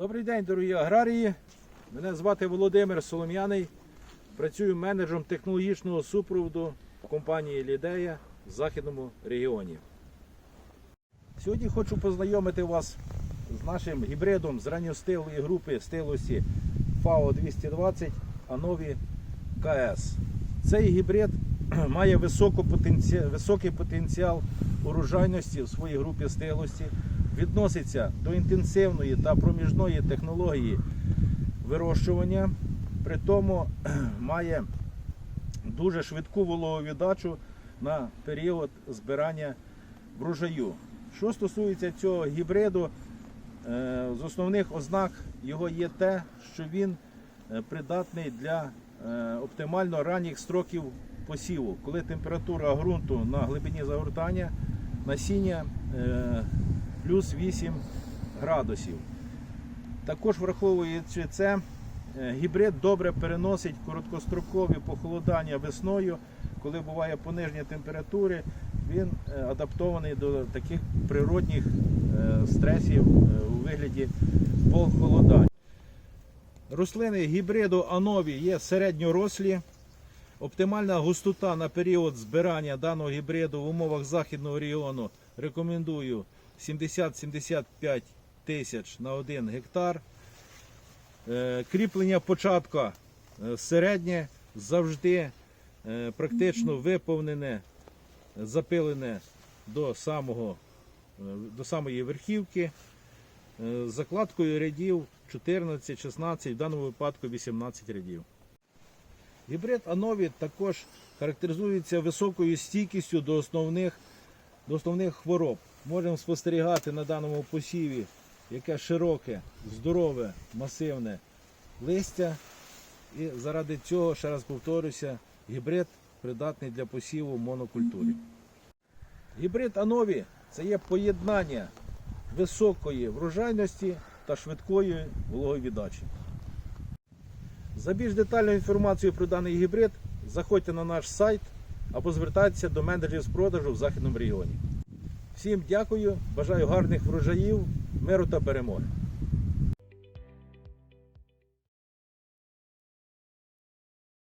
Добрий день, дорогі аграрії. Мене звати Володимир Солом'яний. Працюю менеджером технологічного супроводу компанії Лідея в західному регіоні. Сьогодні хочу познайомити вас з нашим гібридом з ранньостиглої групи стилості FAO 220 Анові КС. Цей гібрид має високий потенціал урожайності в своїй групі стилості, відноситься до інтенсивної та проміжної технології вирощування, при тому має дуже швидку вологовіддачу на період збирання врожаю. Що стосується цього гібриду, е, з основних ознак його є те, що він е, придатний для е, оптимально ранніх строків посіву, коли температура ґрунту на глибині загортання насіння плюс 8 градусів. Також враховуючи це, е, гібрид добре переносить короткострокові похолодання весною, коли буває пониження температури, він е, адаптований до таких природних е, стресів у вигляді похолодань. Рослини гібриду Анові є середньорослі. Оптимальна густота на період збирання даного гібриду в умовах західного регіону рекомендую 70-75 тисяч на 1 гектар. Е, Кріплення початка е, середнє завжди е, практично виповнене, запилене до, самого, до самої верхівки. Закладкою рядів 14-16, в даному випадку 18 рядів. Гібрид Анові також характеризується високою стійкістю до основних, до основних хвороб. Можемо спостерігати на даному посіві, яке широке, здорове, масивне листя. І заради цього, ще раз повторюся, гібрид придатний для посіву монокультурі. Гібрид Анові це є поєднання високої врожайності та швидкої вологовіддачі. За більш детальною інформацією про даний гібрид заходьте на наш сайт або звертатися до менеджерів з продажу в західному регіоні. Всім дякую, бажаю гарних врожаїв, миру та перемоги.